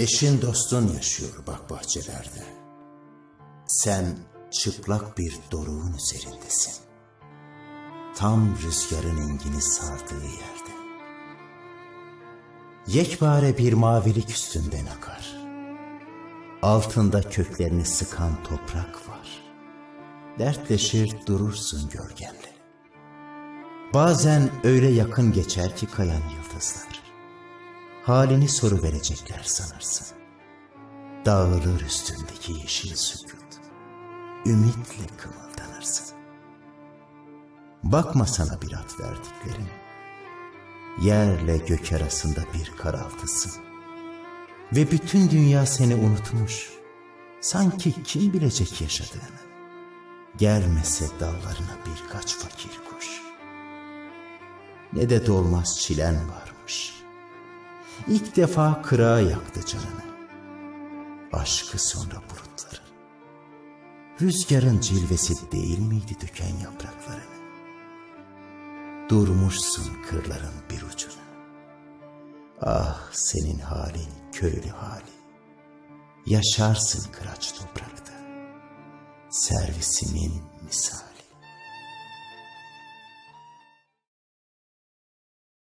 Eşin dostun yaşıyor bak bahçelerde. Sen çıplak bir doruğun üzerindesin. Tam rüzgarın engini sardığı yerde. Yekpare bir mavilik üstünden akar. Altında köklerini sıkan toprak var. Dertleşir durursun gölgemle. Bazen öyle yakın geçer ki kayan yıldızlar. Halini soru verecekler sanırsın. Dağılır üstündeki yeşil sükut. Ümitle kımıldanırsın. Bakma sana bir at verdiklerini. Yerle gök arasında bir karaltısın. Ve bütün dünya seni unutmuş. Sanki kim bilecek yaşadığını. Gelmese dallarına birkaç fakir kuş. Ne de dolmaz çilen varmış. İlk defa kırağa yaktı canını. Aşkı sonra bulutları. Rüzgarın cilvesi değil miydi döken yapraklarını? Durmuşsun kırların bir ucuna. Ah senin halin köylü hali. Yaşarsın kıraç toprakta. Servisimin misali.